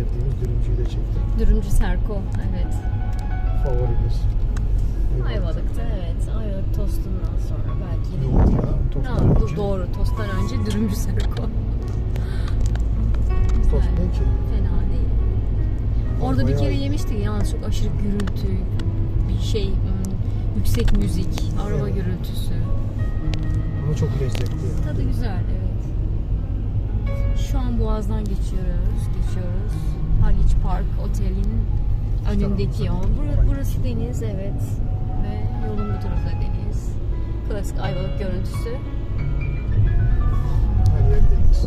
de çektim. Dürümcü Serko. Evet. Favorimiz. Ayvalık'ta evet. Ayvalık tostundan sonra belki Yok ya. Tosttan Ha, önce. doğru. Tosttan önce dürümcü Serko. Tost ne ki? Fena değil. Orada bir kere yemiştik yalnız çok aşırı gürültü, bir şey, yüksek müzik, araba Evet. gürültüsü. Ama çok lezzetli. Tadı güzel evet. Şu an Boğaz'dan geçiyoruz, geçiyoruz. Haliç Park Otel'in önündeki yol. Bur- burası deniz evet. Ve yolun bu tarafı deniz. Klasik Ayvalık görüntüsü. Her yer deniz.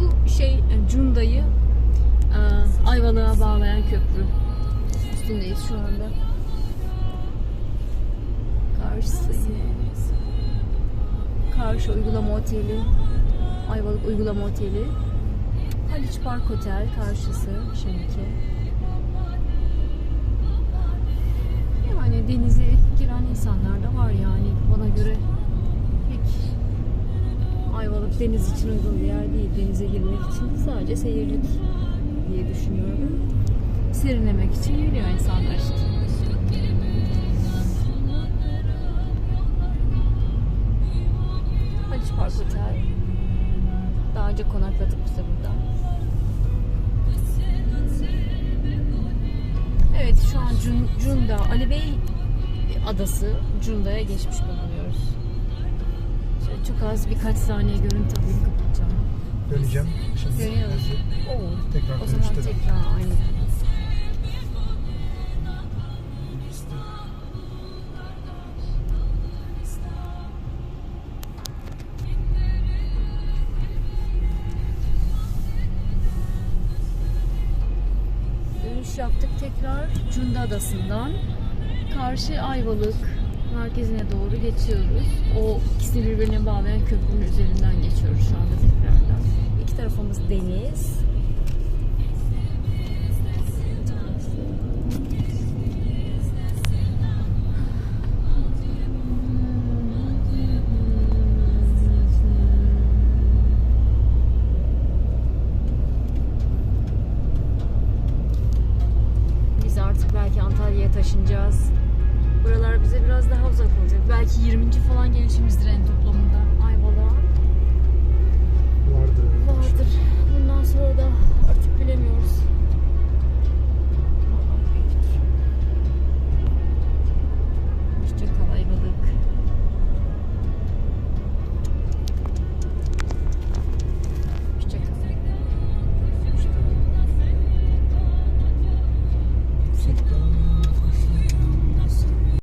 Bu şey e, Cunda'yı e, Ayvalık'a bağlayan köprü. Üstündeyiz şu anda. Karşısı yine. Karşı uygulama oteli. Ayvalık uygulama oteli. Haliç Park Otel karşısı şimdiki. Yani denize giren insanlar da var yani bana göre pek Ayvalık deniz için uygun bir yer değil. Denize girmek için sadece seyirlik diye düşünüyorum. Serinlemek için geliyor insanlar işte. Haliç Park Otel. Daha önce konakladık biz de burada. Evet şu an Cun, Cunda, Ali Bey adası Cunda'ya geçmiş bulunuyoruz. Şöyle çok az birkaç saniye görüntü alayım kapatacağım. Döneceğim. Şimdi Dönüyoruz. Oo. tekrar O zaman tekrar aynı. Yaptık tekrar Cunda Adası'ndan. Karşı Ayvalık merkezine doğru geçiyoruz. O ikisini birbirine bağlayan köprünün üzerinden geçiyoruz şu anda tekrardan. İki tarafımız deniz. Belki Antalya'ya taşınacağız. Buralar bize biraz daha uzak olacak. Belki 20. falan gelişimizdir en toplamında